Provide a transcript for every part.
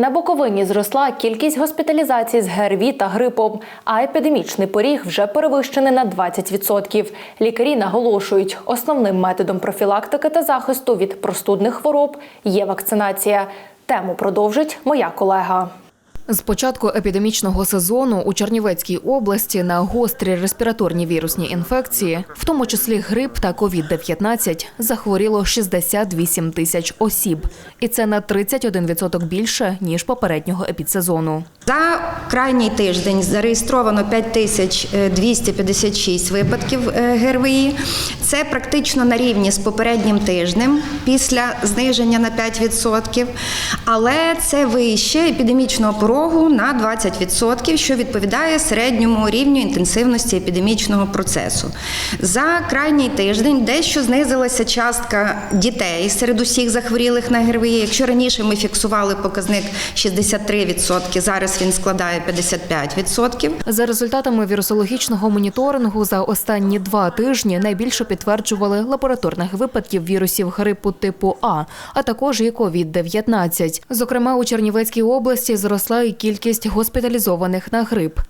На Буковині зросла кількість госпіталізацій з ГРВІ та грипом, а епідемічний поріг вже перевищений на 20%. Лікарі наголошують, основним методом профілактики та захисту від простудних хвороб є вакцинація. Тему продовжить моя колега. З початку епідемічного сезону у Чернівецькій області на гострі респіраторні вірусні інфекції, в тому числі грип та COVID-19, захворіло 68 тисяч осіб, і це на 31% більше ніж попереднього епідсезону. За крайній тиждень зареєстровано 5256 випадків е, ГРВІ. Це практично на рівні з попереднім тижнем після зниження на 5%. Але це вище епідемічного порогу на 20%, що відповідає середньому рівню інтенсивності епідемічного процесу. За крайній тиждень дещо знизилася частка дітей серед усіх захворілих на ГРВІ. Якщо раніше ми фіксували показник 63%, зараз він складає 55%. За результатами вірусологічного моніторингу за останні два тижні найбільше підтверджували лабораторних випадків вірусів грипу типу А, а також і COVID-19. Зокрема, у Чернівецькій області зросла і кількість госпіталізованих на грип.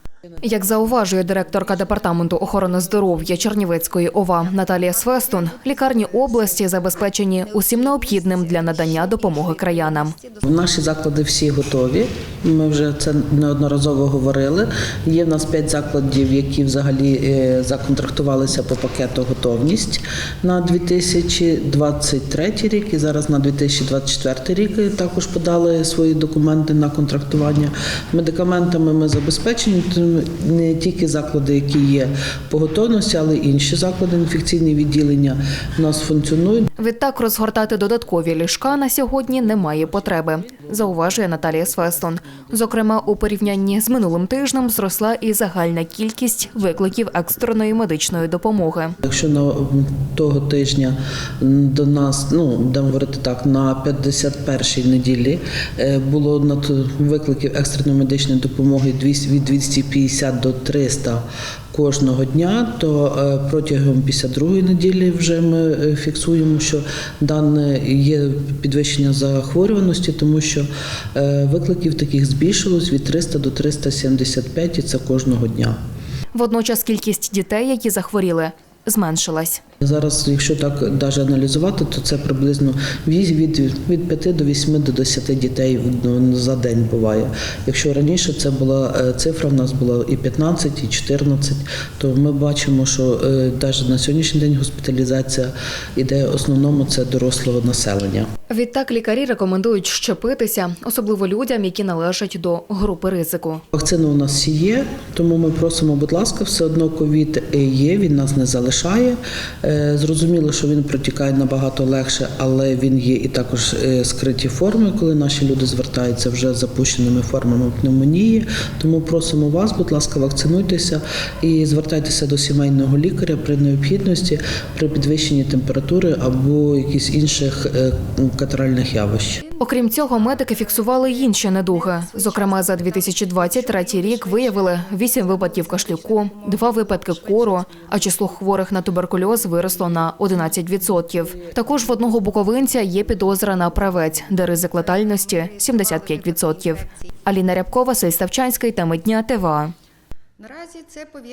Як зауважує директорка департаменту охорони здоров'я Чернівецької ОВА Наталія Свестун, лікарні області забезпечені усім необхідним для надання допомоги краянам. Наші заклади всі готові. Ми вже це неодноразово говорили. Є в нас п'ять закладів, які взагалі е, законтрактувалися по пакету готовність на 2023 рік і зараз на 2024 рік також подали свої документи на контрактування. Медикаментами ми забезпечені не тільки заклади, які є по готовності, але й інші заклади інфекційні відділення у нас функціонують. Відтак розгортати додаткові ліжка на сьогодні немає потреби, зауважує Наталія Свестон. Зокрема, у порівнянні з минулим тижнем зросла і загальна кількість викликів екстреної медичної допомоги. Якщо на того тижня до нас, ну будемо говорити так, на 51-й неділі е, було викликів екстреної медичної допомоги 200 від 250 до 300 кожного дня, то е, протягом 52-ї неділі вже ми е, фіксуємо, що дане є підвищення захворюваності, тому що е, викликів таких збільшилось від 300 до 375, і це кожного дня. Водночас кількість дітей, які захворіли, зменшилась. Зараз, якщо так навіть аналізувати, то це приблизно від, від 5 до 8 до 10 дітей за день буває. Якщо раніше це була е, цифра, в нас була і 15, і 14, то ми бачимо, що навіть на сьогоднішній день госпіталізація іде в основному це дорослого населення. Відтак лікарі рекомендують щепитися, особливо людям, які належать до групи ризику. Вакцина у нас є, тому ми просимо, будь ласка, все одно ковід є, він нас не залишає. Е, Зрозуміло, що він протікає набагато легше, але він є і також е, скриті форми, коли наші люди звертаються вже з запущеними формами пневмонії. Тому просимо вас, будь ласка, вакцинуйтеся і звертайтеся до сімейного лікаря при необхідності, при підвищенні температури або якісь інших е, катаральних явищ. Окрім цього, медики фіксували інші недуги. Зокрема, за 2023 рік виявили 8 випадків кашлюку, 2 випадки кору, а число хворих на туберкульоз виросло на 11%. Також в одного буковинця є підозра на правець, де ризик летальності 75%. Аліна Рябкова, Сей Ставчанський, теми дня ТВА. Наразі це пов'язано.